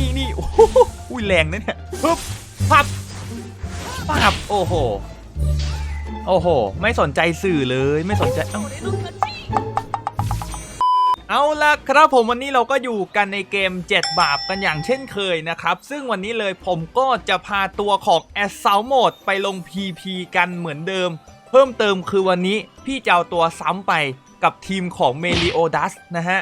นี่นี่โอ้โหอุ้ยแรงนะเนี่ยปึ๊บพับปับโอ้โห โอ้โห ไม่สนใจสื่อเลยไม่สนใจเอ้าเอาละครับผมวันนี้เราก็อยู่กันในเกม 7 บาปกันอย่างเช่นเคยนะครับ ซึ่งวันนี้เลยผมก็จะพาตัวของ a s s a u l t Mode ไปลง PP กันเหมือนเดิม เพิ่มเติมคือวันนี้พี่จะเอาตัวซ้ำไปกับทีมของ Meliodas นะฮะ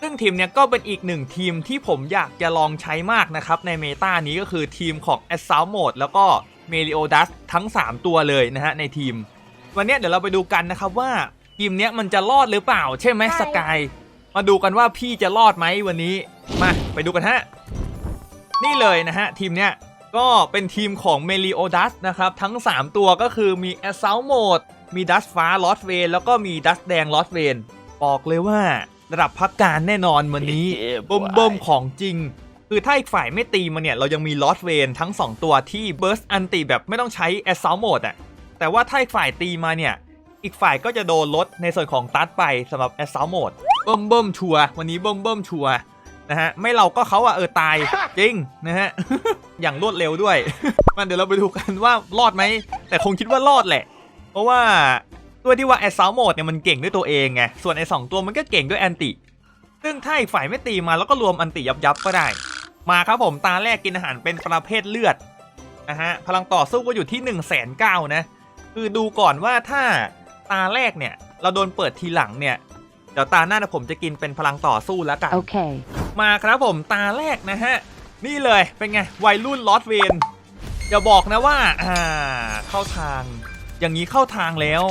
ซึ่งทีมเนี้ยก็เป็นอีกหนึ่งทีมที่ผมอยากจะลองใช้มากนะครับในเมตานี้ก็คือทีมของ a s s a u l t Mode แล้วก็ Meliodas ทั้ง 3 ตัวเลยนะฮะในทีม วันเนี้ยเดี๋ยวเราไปดูกันนะครับว่าทีมเนี้ยมันจะรอดหรือเปล่าใช่ไหมสกายมาดูกันว่าพี่จะรอดไหมวันนี้มาไปดูกันฮะนี่เลยนะฮะทีมเนี้ยก็เป็นทีมของ Meliodas นะครับทั้ง 3 ตัวก็คือมี Assault Mode มีดัสฟ้าลอสเวนแล้วก็มีดัสแดงลอสเวนบอกเลยว่า ระดับพักการแน่นอนวันนี้เบิ่มเบิ่มของจริง คือถ้าอีกฝ่ายไม่ตีมาเนี่ย เรายังมีลอสเวนทั้ง 2 ตัวที่เบิร์สอันติแบบไม่ต้องใช้ Assault Mode อะแต่ว่าถ้าอีกฝ่ายตีมาเนี่ย อีกฝ่ายก็จะโดนลดในส่วนของตัดไปสำหรับ Assault Mode เบิ่มเบิ่มชัวร์วันนี้เบิ่มเบิ่มชัวร์นะฮะไม่เราก็เขาอะเออตายจริงนะฮะอย่างรวดเร็วด้วย มันเดี๋ยวเราไปดูกันว่ารอดไหมแต่คงคิดว่ารอดแหละ เพราะว่า ตัวที่ว่า Assault Mode เนี่ยมันเก่งด้วยตัวเองไง ส่วนไอ้สองตัวมันก็เก่งด้วยแอนติ ซึ่งถ้าอีกฝ่ายไม่ตีมาแล้วก็รวมอันติยับยับๆก็ได้ มาครับผมตาแรกกินอาหารเป็นประเภทเลือดนะฮะพลังต่อสู้ก็อยู่ที่1นึ่งแสนเก้านะ คือดูก่อนว่าถ้าตาแรกเนี่ยเราโดนเปิดทีหลังเนี่ยเดี๋ยวตาหน้าเนยผมจะกินเป็นพลังต่อสู้แล้วกัน Okay. มาครับผมตาแรกนะฮะ นี่เลยเป็นไงวัยรุ่นลอสเวนอย่าบอกนะว่า อ่า เข้าทาง อย่างนี้เข้าทางแล้ว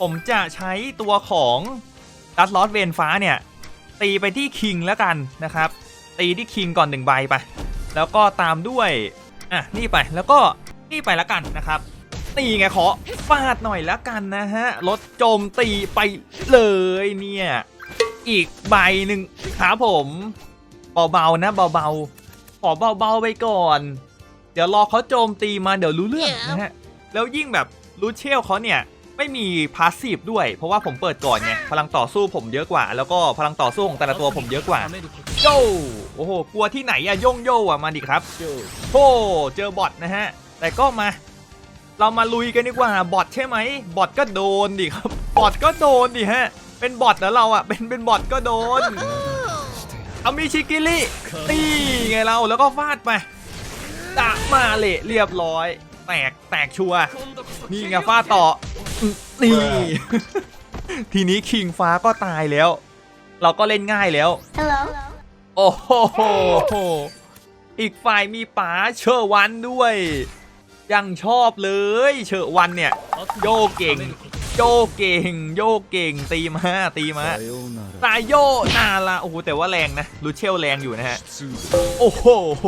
ผมจะใช้ตัวของดัสลอสเวนฟ้าเนี่ย ตีไปที่คิงแล้วกันนะครับ ตีที่คิงก่อนหนึ่งใบไป แล้วก็ตามด้วย อะ นี่ไปแล้วก็นี่ไปแล้วกันนะครับตีไงขอฟาดหน่อยแล้วกันนะฮะลดโจมตีไปเลยเนี่ย อีกใบหนึ่งครับผมเบาๆนะเบาๆขอเบาๆไปก่อน เดี๋ยวรอเขาโจมตีมาเดี๋ยวรู้เรื่องนะฮะแล้วยิ่งแบบรูเชลเขาเนี่ย ไม่มีพาสซีฟด้วย เพราะว่าผมเปิดก่อนไงพลังต่อสู้ผมเยอะกว่า แล้วก็พลังต่อสู้ของแต่ละตัวผมเยอะกว่าโย่โอ้โหกลัวที่ไหนอะย่งโย่อะมาดิครับโอ้เจอบอทนะฮะ แต่ก็มา เรามาลุยกันดีกว่าบอทใช่ไหมบอทก็โดนดิครับบอทก็โดนดิฮะ เป็นบอทแล้วเราอะเป็นเป็นบอทก็โดนเอามีชิกิลิตีไงเราแล้วก็ฟาดไปดะมาเละเรียบร้อย แตกแตกชัวร์นี่ไงฟาดต่ออืม นี่ ทีนี้คิงฟ้าก็ตายแล้ว เราก็เล่นง่ายแล้ว Hello. โอ้โห อีกฝ่ายมีป๋าเชอร์วันด้วย ยังชอบเลยเชอร์วันเนี่ย โยกเก่ง โยกเก่ง โยกเก่ง ตีมาตีมาตายโยนาละโอ้โหแต่ว่าแรงนะลูเชลแรงอยู่นะฮะ โอ้โหโห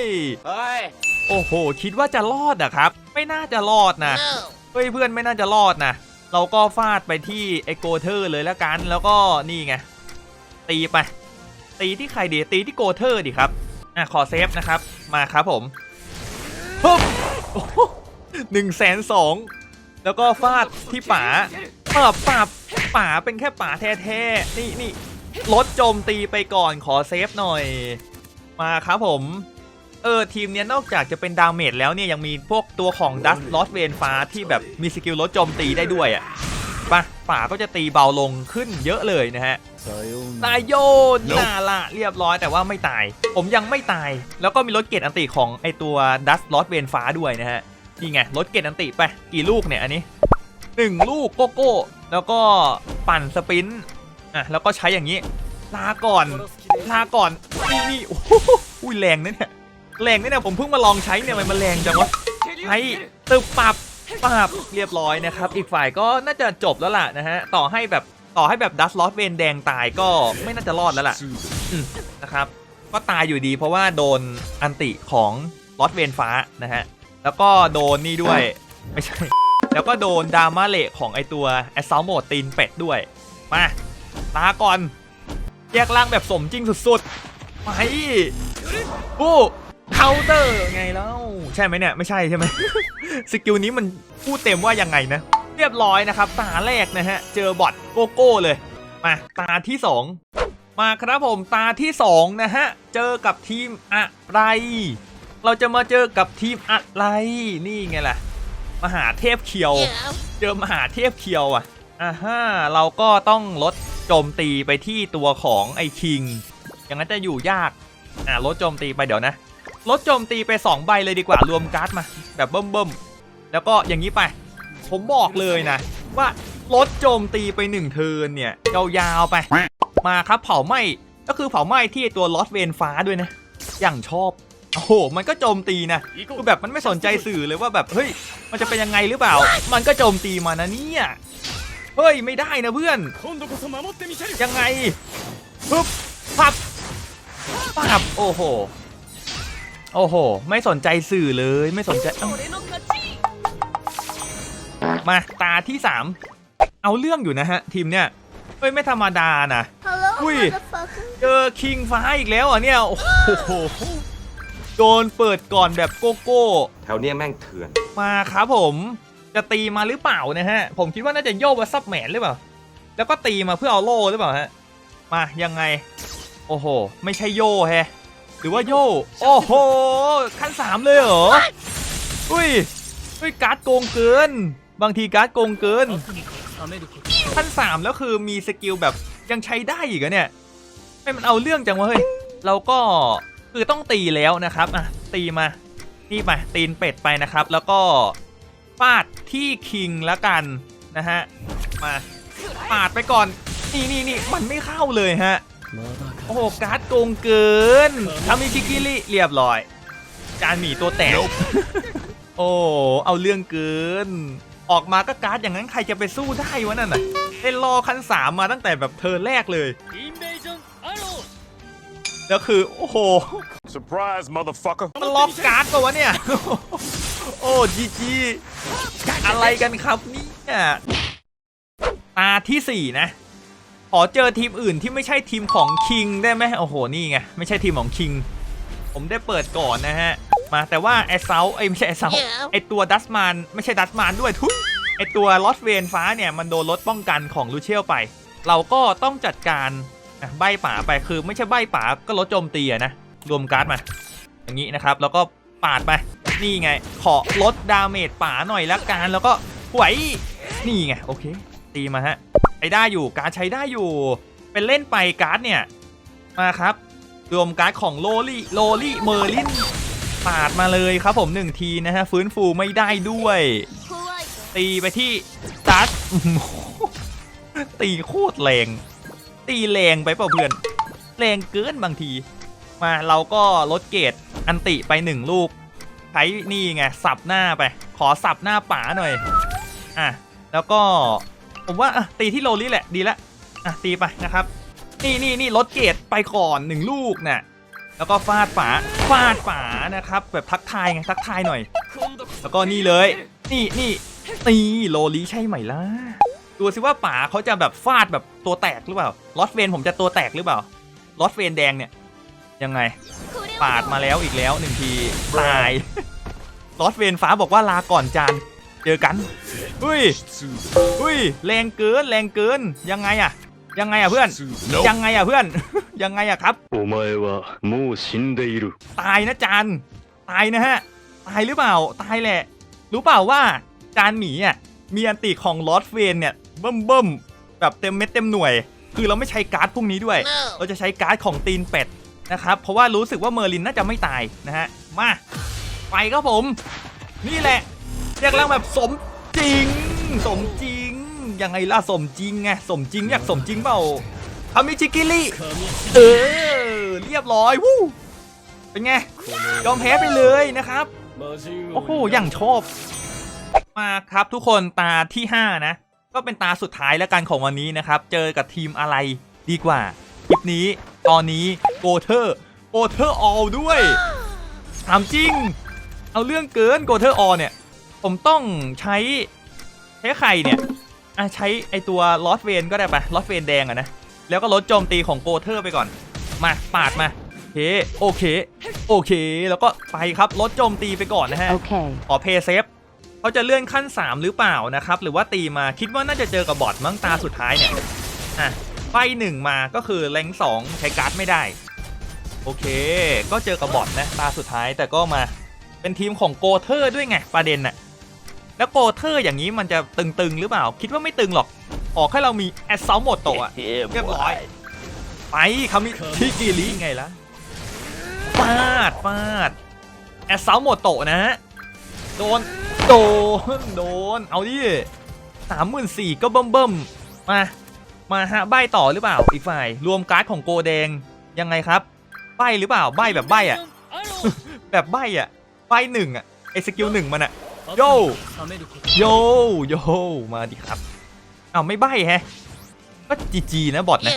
ยเฮ้ยโอ้โห คิดว่าจะรอดอะครับ ไม่น่าจะรอดนะ เฮ้ยเพื่อนไม่น่าจะรอดนะ เราก็ฟาดไปที่ไอโกเทอร์เลยแล้วกัน แล้วก็นี่ไง ตีไป ตีที่ใครดีตีที่โกเทอร์ดิครับ อะขอเซฟนะครับ มาครับผมปุ๊บหนึ่งแสนสอง แล้วก็ฟาดที่ป๋าปับปับป๋าเป็นแค่ป๋าแท้ๆ นี่นี่ลดโจมตีไปก่อนขอเซฟหน่อย มาครับผม เออทีมเนี้ยนอกจากจะเป็นดาเมจแล้วเนี่ยยังมีพวกตัวของดัสลอสเวนฟ้าที่แบบมีสกิลลดโจมตีได้ด้วยอะป่ะป่าก็จะตีเบาลงขึ้นเยอะเลยนะฮะตายโยนนาละเรียบร้อยแต่ว่าไม่ตาย ผมยังไม่ตาย แล้วก็มีรถเกตอันติของไอตัวดัสลอสเวนฟ้าด้วยนะฮะนี่ไงรถเกตอันติไปกี่ลูกเนี่ยอันนี้หนึ่งลูกโกโก้แล้วก็ปั่นสปรินต์อะแล้วก็ใช้อย่างนี้ลาก่อนลาก่อนนี่นี่โอ้โหอุ้ยแรงนะเนี่ย แรงนะเนี่ยผมเพิ่งมาลองใช้เนี่ยมันมันแรงจังวะใช้ตึบปับปับเรียบร้อยนะครับ อีกฝ่ายก็น่าจะจบแล้วล่ะนะฮะต่อให้แบบต่อให้แบบดัสลอสเวนแดงตายก็ไม่น่าจะรอดแล้วล่ะนะครับ ก็ตายอยู่ดีเพราะว่าโดนอันติของลอสเวนฟ้านะฮะแล้วก็โดนนี่ด้วยไม่ใช่ แล้วก็โดนดามาเละของไอตัวแอสซ l ลโหมดตีนเป็ดด้วย มาลาก่อน แยกล่างแบบสมจริงสุดๆไปปู้ เคาน์เตอร์ไงแล้วใช่ไหมเนี่ยไม่ใช่ใช่ไหม สกิลนี้มันพูดเต็มว่ายังไงนะ เรียบร้อยนะครับ ตาแรกนะฮะ เจอบอทโกโก้เลย มาตาที่สองมาครับผมตาที่ 2 นะฮะ เจอกับทีมอะไร เราจะมาเจอกับทีมอะไรนี่ไงล่ะ มหาเทพเขียว เจอมหาเทพเคียวอะอ่าฮะเราก็ต้องลดโจมตีไปที่ตัวของไอ้คิงอย่างนั้นจะอยู่ยากอ่าลดโจมตีไปเดี๋ยวนะ ลดโจมตีไป 2 ใบเลยดีกว่ารวมการ์ดมา แบบเบิ่มๆ แล้วก็อย่างนี้ไป ผมบอกเลยนะ ว่าลดโจมตีไป1เทินเนี่ยยาวๆไป มาครับเผาไหมก็คือเผาไหมที่ตัวลอสเวนฟ้าด้วยนะ อย่างชอบโอ้โห มันก็โจมตีนะคือแบบมันไม่สนใจสื่อเลยว่าแบบเฮ้ย มันจะเป็นยังไงหรือเปล่า มันก็โจมตีมานะเนี่ยเฮ้ยไม่ได้นะเพื่อน ยังไงปึ๊บปับปับโอ้โห โอ้โห ไม่สนใจสื่อเลยไม่สนใจเอ้ามาตาที่สามเอาเรื่องอยู่นะฮะ ทีมเนี่ยเฮ้ยไม่ธรรมดานะ Hello, Ui. motherfucker. เจอคิงฟ้าอีกแล้วเหรอะเนี่ยโอ้โหโดนเปิดก่อนแบบโกโก้แถวเนี้ยแม่งเถื่อนมาครับผมจะตีมาหรือเปล่านะฮะ ผมคิดว่าน่าจะโยกมาซับแหมนหรือเปล่า แล้วก็ตีมาเพื่อเอาโล่หรือเปล่าฮะ มายังไง โอ้โห ไม่ใช่โย่แฮะ หรือว่าโยโอ้โหขั้นสามเลยเหรออุ้ยอุ้ยการ์ดโกงเกิน บางทีการ์ดโกงเกินขั้นสามแล้วคือมีสกิลแบบยังใช้ได้อีกอะเนี่ยไม่มันเอาเรื่องจังวะเฮ้ยเราก็คือต้องตีแล้วนะครับอะตีมานี่ไปตีนเป็ดไปนะครับ แล้วก็ฟาดที่คิงแล้วกันนะฮะมาปาดไปก่อนนี่นี่นี่มันไม่เข้าเลยฮะ โอ้โหการ์ดโกงเกินทำมีพิกิลี่เรียบร้อย จานหมีตัวแตก โอ้เอาเรื่องเกิน ออกมาก็การ์ดอย่างนั้นใครจะไปสู้ได้วะนั่นน่ะเล่นรอคันสามมาตั้งแต่แบบเธอแรกเลย แล้วคือ โอ้โห Surprise motherfucker มันล็อกการ์ดปะวะเนี่ย โอ้จีจีอะไรกันครับนี่ตาที่สี่นะ ขอเจอทีมอื่นที่ไม่ใช่ทีมของคิงได้ไหมโอ้โหนี่ไงไม่ใช่ทีมของคิงผมได้เปิดก่อนนะฮะ มาแต่ว่าแอสเซาไอยไม่ใช่แอสเซาไอตัวดัสมานไม่ใช่ดัสมานด้วยทุยไอตัวลอสเวนฟ้าเนี่ยมันโดนลดป้องกันของลูเชียลไป เราก็ต้องจัดการอะใบป่าไปคือไม่ใช่ใบป่าก็ลดโจมตีอะนะรวมการ์ดมา อย่างนี้นะครับ แล้วก็ปาดไป นี่ไง ขอลดดาเมจป่าหน่อยละกันแล้วก็ไหวนี่ไงโอเค ตีมาฮะ ใช้ได้อยู่การดใช้ได้อยู่ เป็นเล่นไปการ์ดเนี่ยมาครับรวมการ์ดของโลลี่โลลี่เมอร์ลินปาดมาเลยครับผมหนึ่งทีนะฮะฟื้นฟูไม่ได้ด้วย ตีไปที่จัดตีโคตรแรง ตีแรงไปเปล่าเพื่อนแรงเกินบางที มาเราก็ลดเกรดอันติไปหนึ่งลูกใช้นี่ไงสับหน้าไป ขอสับหน้าป๋าหน่อยอะแล้วก็ ผมว่าตีที่โรลี่แหละดีละอะตีไปนะครับ นี่นี่นี่ลดเกตไปก่อนหนึ่งลูกนะ่ยแล้วก็ฟาดฝาฟาดฝานะครับ แบบทักทายไงทักทายหน่อย แล้วก็นี่เลย นี่นี่ตีโรลี่ใช่ไหมล่ะดูสิว่าป๋าเขาจะแบบฟาดแบบตัวแตกหรือเปล่าลอสเวนผมจะตัวแตกหรือเปล่าลอสเวนแดงเนี่ยยังไง ปาดมาแล้วอีกแล้วหนึ่งทีตายลอสเวนฟ้าบอกว่าลาก่อนจาน เจอกันอุ้ยอุ้ยแรงเกินแรงเกินยังไงอะยังไงอะเพื่อน ยังไงอะเพื่อน ยังไงอะครับตายนะจานตายนะฮะ ตายหรือเปล่า ตายแหละ รู้เปล่าว่าจานหมีอะ มีอันติของลอสเวนเนี่ยเบิ่มเบิ่มแบบเต็มเม็ดเต็มหน่วย คือเราไม่ใช้การ์ดพวกนี้ด้วย เราจะใช้การ์ดของตีนเป็ดนะครับ เพราะว่ารู้สึกว่าเมอร์ลินน่าจะไม่ตายนะฮะ มา ไปครับผม นี่แหละ เรียกแล้วแบบสมจริง สมจริง ยังไงล่ะสมจริงไงสมจริงอยากสมจริงเปล่าทามิชิกิริเออเรียบร้อยวู้เป็นไงยอมแพ้ไปเลยนะครับโอ้โหอย่างชอบมาครับทุกคนตาที่ 5 นะ ก็เป็นตาสุดท้ายแล้วกันของวันนี้นะครับ เจอกับทีมอะไรดีกว่า คลิปนี้ตอนนี้โกเทอร์โกเทอร์ออลด้วยถามจริง เอาเรื่องเกินโกเทอร์ออลเนี่ย ผมต้องใช้ใช้ใครเนี่ยอะใช้ไอตัวลอสเวนก็ได้ปะลอสเวนแดงอะนะ แล้วก็ลดโจมตีของโกเทอร์ไปก่อน มาปาดมาโอเคโอเค โอเค แล้วก็ไปครับลดโจมตีไปก่อนนะฮะ Okay. ขอเพย์เซฟเขาจะเลื่อนขั้น 3 หรือเปล่านะครับ หรือว่าตีมาคิดว่าน่าจะเจอกับบอทมั้งตาสุดท้ายเนี่ย อะไฟหนึ่งมาก็คือแรงสองใช้การ์ดไม่ได้ โอเค ก็เจอกับบอทนะตาสุดท้ายแต่ก็มาเป็นทีมของโกเทอร์ด้วยไงประเด็นน่ะ แล้วโกเทอร์อย่างนี้มันจะตึงๆหรือเปล่า คิดว่าไม่ตึงหรอก ออกให้เรามีแอสซ l ลโมโตะเรียบร้อย ไปคามิทิกิริไงล่ะฟาดฟาดแอสซ l ลโมโตะนะฮะโดนโดนโดนเอาดิสามหมื่นสี่ก็เบิ่มเบิ่มๆมามาฮะใบต่อหรือเปล่าอีกฝ่าย รวมการ์ดของโกแดงยังไงครับ ใบหรือเปล่าใบแบบใบอะアローแบบใบอะใบหนึ่งอะไอสกิลหนึ่งมันอะ โยโยโยมาดิครับเอาไม่ใบ้แฮะก็จีจีนะบอทนะ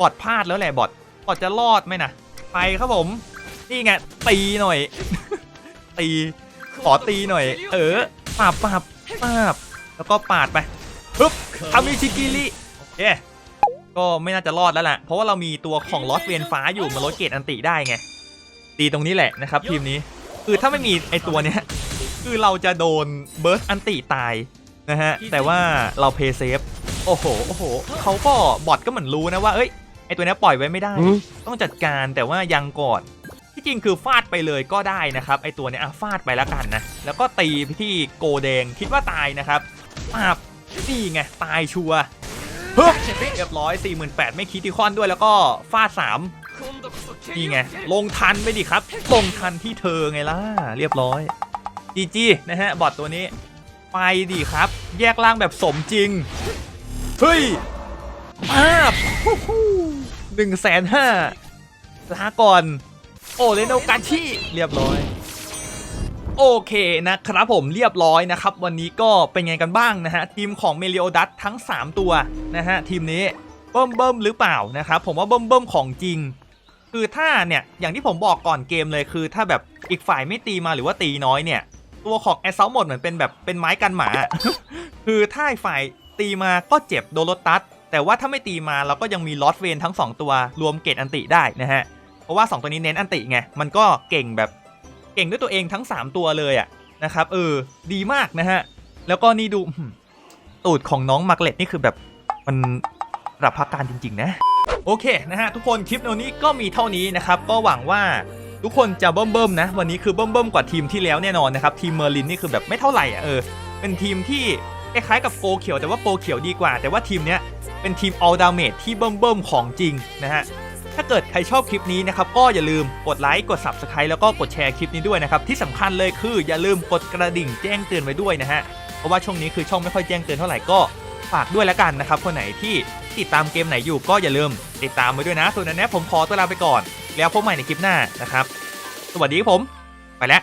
บอทพลาดแล้วแหละบอทบอทจะรอดไหมนะไปครับผมนี่ไงตีหน่อย ตีขอตีหน่อย เออปาบปาบปาบแล้วก็ปาดไปฮึบทำมิชิกิลิเย้ก็ไม่น่าจะรอดแล้วแหละเพราะว่าเรามีตัวของลอสเวียนฟ้าอยู่มาลดเกตอันติได้ไงตีตรงนี้แหละนะครับทีมนี้คือถ้าไม่มีไอตัวเนี้ย คือเราจะโดนเบิร์สอันติตายนะฮะ แต่ว่าเราเพย์เซฟ โอ้โห โอ้โห เขาก็บอทก็เหมือนรู้นะว่า เอ้ย ไอตัวเนี้ยปล่อยไว้ไม่ได้ ต้องจัดการแต่ว่ายังก่อน ที่จริงคือฟาดไปเลยก็ได้นะครับ ไอตัวเนี้ยอะฟาดไปแล้วกันนะ แล้วก็ตีไปที่โกแดงคิดว่าตายนะครับปาบนี่ไง ตายชัวร์เฮ้ยเรียบร้อย 48,000 ไม่คิดที่คอนด้วยแล้วก็ฟาด3นี่ไง ลงทันไปดิครับ ลงทันที่เธอไงล่ะ เรียบร้อย จีจีนะฮะบอทตัวนี้ ไปดิครับ แยกล่างแบบสมจริง เฮ้ยภาพหนึ่งแสนห้าลาก่อน โอเลโนกาชิเรียบร้อย โอเคนะครับผมเรียบร้อยนะครับ วันนี้ก็เป็นไงกันบ้างนะฮะ ทีมของเมลิโอดัตทั้ง 3 ตัวนะฮะ ทีมนี้เบิ่มเบิ่มหรือเปล่านะครับผมว่าเบิ่มเบิ่มของจริง คือถ้าเนี่ยอย่างที่ผมบอกก่อนเกมเลยคือ ถ้าแบบอีกฝ่ายไม่ตีมาหรือว่าตีน้อยเนี่ย ตัวของแอสซ l ลหมดเหมือนเป็นแบบเป็นไม้กันหมา คือถ้าฝ่ายตีมาก็เจ็บโดนรถตัด แต่ว่าถ้าไม่ตีมาเราก็ยังมีลอสเวนทั้ง 2 ตัวรวมเกตอันติได้นะฮะ เพราะว่า 2 ตัวนี้เน้นอันติไง มันก็เก่งแบบเก่งด้วยตัวเองทั้ง 3 ตัวเลยอะนะครับเออดีมากนะฮะ แล้วก็นี่ดูตูดของน้องมาร์กเล็ตนี่คือแบบมันระดับพักการจริง ๆ นะ โอเคนะฮะทุกคนคลิปในวันนี้ก็มีเท่านี้นะครับก็หวังว่า ทุกคนจะเบิ่มๆนะ วันนี้คือเบิ่มๆกว่าทีมที่แล้วแน่นอนนะครับ ทีมเมอร์ลินนี่คือแบบไม่เท่าไหร่อะเออ เป็นทีมที่คล้ายๆกับโกเขียวแต่ว่าโกเขียวดีกว่า แต่ว่าทีมเนี้ยเป็นทีม all damage ที่เบิ่มๆของจริงนะฮะถ้าเกิดใครชอบคลิปนี้นะครับก็อย่าลืมกดไลค์กด Subscribe แล้วก็กดแชร์คลิปนี้ด้วยนะครับที่สำคัญเลยคืออย่าลืมกดกระดิ่งแจ้งเตือนไว้ด้วยนะฮะเพราะว่าช่วงนี้คือช่องไม่ค่อยแจ้งเตือนเท่าไหร่ก็ฝากด้วยแล้วกันนะครับคนไหนที่ติดตามเกมไหนอยู่ก็อย่าลืมติดตามไว้ด้วยนะส่วนอันนี้ผมขอตัวลาไปก่อน แล้วพบใหม่ในคลิปหน้านะครับ สวัสดีครับผม ไปแล้ว